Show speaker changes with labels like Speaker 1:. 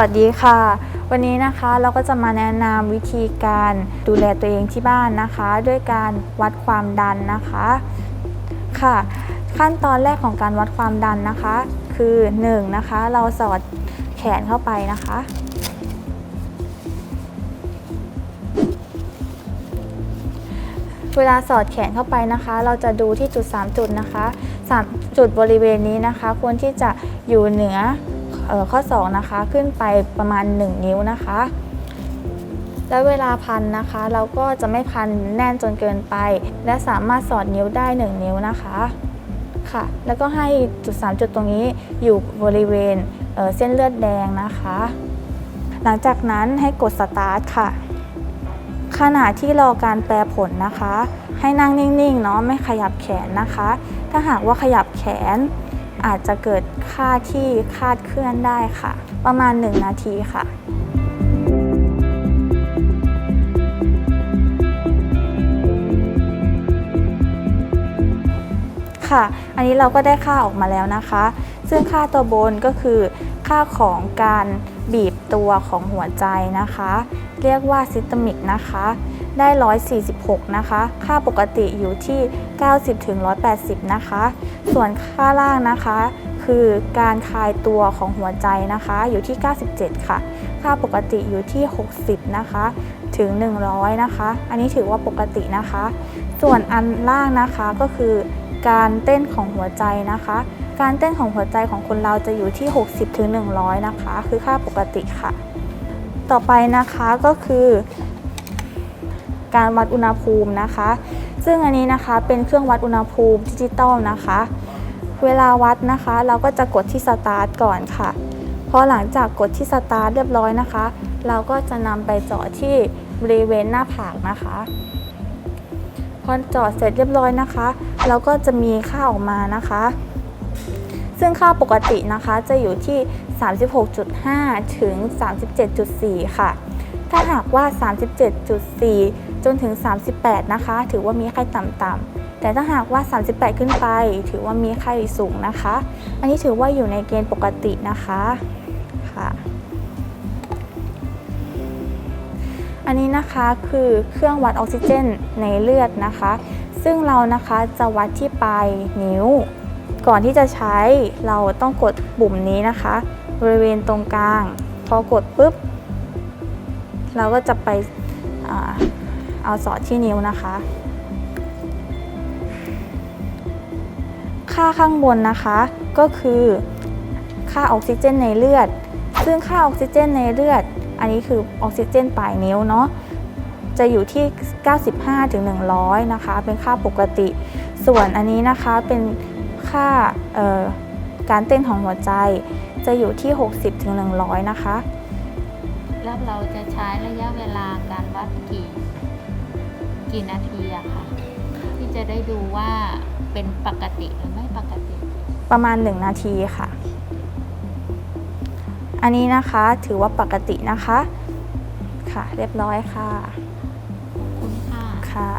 Speaker 1: วัสดีค่ะ วันนี้นะคะเราก็จะมาแนะนำวิธีการดูแลตัวเองที่บ้านนะคะ ด้วยการวัดความดันนะคะค่ะ ขั้นตอนแรกของการวัดความดันนะคะ คือ1นะคะ เราสอดแขนเข้าไปนะคะ เวลาสอดแขนเข้าไปนะคะ เราจะดูที่จุด 3 จุดนะคะ3จุดบริเวณนี้นะคะ ควรที่จะอยู่เหนือเออ ข้อ2นะคะขึ้นไปประมาณ 1 นิ้วนะคะ แล้วเวลาพันนะคะ เราก็จะไม่พันแน่นจนเกินไป และสามารถสอดนิ้วได้ 1 นิ้วนะคะค่ะ แล้วก็ให้จุด 3 จุดตรงนี้อยู่บริเวณเเส้นเลือดแดงนะคะ หลังจากนั้นให้กดสตาร์ทค่ะ ขณะที่รอการแปลผลนะคะ ให้นั่งนิ่งๆเนาะไม่ขยับแขนนะคะ ถ้าหากว่าขยับแขน อาจจะเกิดค่าที่คาดเคลื่อนได้ค่ะ ประมาณ 1 นาทีค่ะค่ะ อันนี้เราก็ได้ค่าออกมาแล้วนะคะ ซึ่งค่าตัวบนก็คือ ค่าของการบีบตัวของหัวใจนะคะ เรียกว่าซิสตมิกนะคะ ได้ 146 นะคะ ค่าปกติอยู่ที่ 90ถึง180 นะคะ ส่วนค่าล่างนะคะ คือการคลายตัวของหัวใจนะคะ อยู่ที่ 97 ค่ะ ค่าปกติอยู่ที่ 60 นะคะ ถึง 100 นะคะ อันนี้ถือว่าปกตินะคะ ส่วนอันล่างนะคะก็คือการเต้นของหัวใจนะคะ การเต้นของหัวใจของคนเราจะอยู่ที่ 60-100 นะคะ คือค่าปกติค่ะ ต่อไปนะคะก็คือ การวัดอุณหภูมินะคะ ซึ่งอันนี้นะคะเป็นเครื่องวัดอุณหภูมิดิจิตอลนะคะ เวลาวัดนะคะ เราก็จะกดที่สตาร์ทก่อนค่ะพอหลังจากกดที่สตาร์ทเรียบร้อยนะคะ เราก็จะนำไปเจาะที่บริเวณหน้าผากนะคะพอเจาะเสร็จเรียบร้อยนะคะ เราก็จะมีค่าออกมานะคะ ซึ่งค่าปกตินะคะจะอยู่ที่ 36.5 ถึง 37.4 ค่ะ ถ้าหากว่า 37.4 จนถึง 38 นะคะ ถือว่ามีไข้ต่ำๆแต่ถ้าหากว่า 38 ขึ้นไป ถือว่ามีไข้สูงนะคะ อันนี้ถือว่าอยู่ในเกณฑ์ปกตินะคะค่ะอันนี้นะคะคือเครื่องวัดออกซิเจนในเลือดนะคะ ซึ่งเรานะคะจะวัดที่ปลายนิ้ว ก่อนที่จะใช้เราต้องกดปุ่มนี้นะคะ บริเวณตรงกลาง พอกดปุ๊บ เราก็จะไป เอาสอดที่นิ้วนะคะ ค่าข้างบนนะคะก็คือค่าออกซิเจนในเลือด ซึ่งค่าออกซิเจนในเลือด อันนี้คือออกซิเจนปลายนิ้วเนาะจะอยู่ที่ 95ถึง100 นะคะ เป็นค่าปกติ ส่วนอันนี้นะคะเป็นค่าการเต้นของหัวใจจะอยู่ที่ 60ถึง100 นะคะ
Speaker 2: แล้วเราจะใช้ระยะเวลาการวัดกี่ กี่นาทีอะค่ะ ที่จะได้ดูว่าเป็นปกติหรือไม่ปกติ
Speaker 1: ประมาณ 1 นาทีค่ะ อันนี้นะคะถือว่าปกตินะคะ ค่ะ เรียบร้อยค่ะ
Speaker 2: คุณค่ะ
Speaker 1: ค่ะ